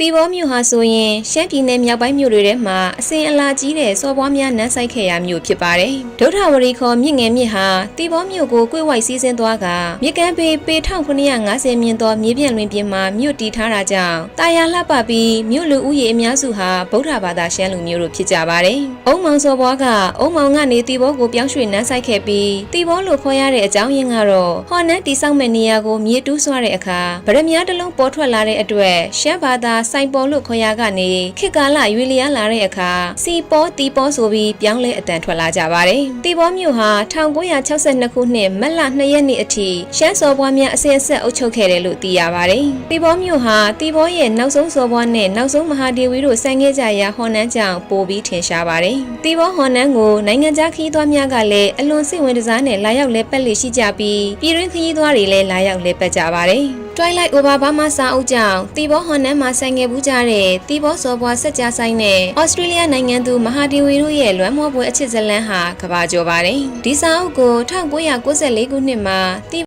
တီဘောမြို့ဟာဆိုရင်ရှမ်းပြည်နယ်မြောက်ပိုင်းမြို့တွေထဲမှာအစဉ်အလာကြီးတဲ့စော်ပွားများနန်းဆိုင်ခဲ့ရာမြို့ဖြစ်ပါတယ်။ဒုထဝရီခေါ်မြင့်ငယ်မြစ်ဟာတီဘောမြို့ကိုကွေ့ဝိုက်စီးဆင်းသွားကမြစ်ကမ်းပေပေ1950မြင်သောမြေပြန့်လွင်ပြင်မှာမြို့တည်ထားတာကြောင့်တာယာလှပပြီးမြို့လူဦးရေအများစုဟာဗုဒ္ဓဘာသာရှမ်းလူမျိုးတို့ဖြစ်ကြပါတယ်။အုံမောင်စော်ပွားကအုံမောင်ကနေတီဘောကိုပြောင်းရွှေ့နန်းဆိုင်ခဲ့ပြီးတီဘောလို့ခေါ်ရတဲ့အကြောင်းရင်းကတော့ဟော်နန်းတီဆောက်မဲ့နေရာကိုမြေတူးဆွတဲ့အခါဗရမ ्या တစ်လုံးပေါ်ထွက်လာတဲ့အတွက်ရှမ်းဘာသာစိုင်ပေါ်လို့ခေါ်ရကနေခေတ်ကာလရွေလျားလာတဲ့အခါစီပေါ်တီပေါ်ဆိုပြီးပြောင်းလဲအတန်ထွက်လာကြပါတယ်။တီပေါ်မြို့ဟာ1962ခုနှစ်မတ်လ2ရက်နေ့အထိရှမ်းစော်ဘွားများအစဉ်အဆက်အုပ်ချုပ်ခဲ့တယ်လို့သိရပါတယ်။တီပေါ်မြို့ဟာတီပေါ်ရဲ့နောက်ဆုံးစော်ဘွားနဲ့နောက်ဆုံးမဟာဒေဝီတို့ဆိုင်ခဲ့ကြရာဟော်နန်းကြောင့်ပိုပြီးထင်ရှားပါတယ်။တီပေါ်ဟော်နန်းကိုနိုင်ငံခြားခရီးသွားများကလည်းအလွန်စိတ်ဝင်စားနဲ့လာရောက်လဲပတ်လေရှိကြပြီးပြည်တွင်းခရီးသွားတွေလည်းလာရောက်လဲပတ်ကြပါတယ်။ Twilight Over Burma စာအုပ်ကြောင့်တီဘောဟွန်နန်းမှာဆိုင်ငယ်ဘူးကြတဲ့တီဘောစော်ဘွားဆက်ကြားဆိုင်နဲ့ဩစတြေးလျနိုင်ငံသူမဟာဒီဝီတို့ရဲ့လွမ်းမောပွဲအချစ်ဇလန်းဟာကဘာကျော်ပါတယ်။ဒီစာအုပ်ကို1994ခုနှစ်မှာတီ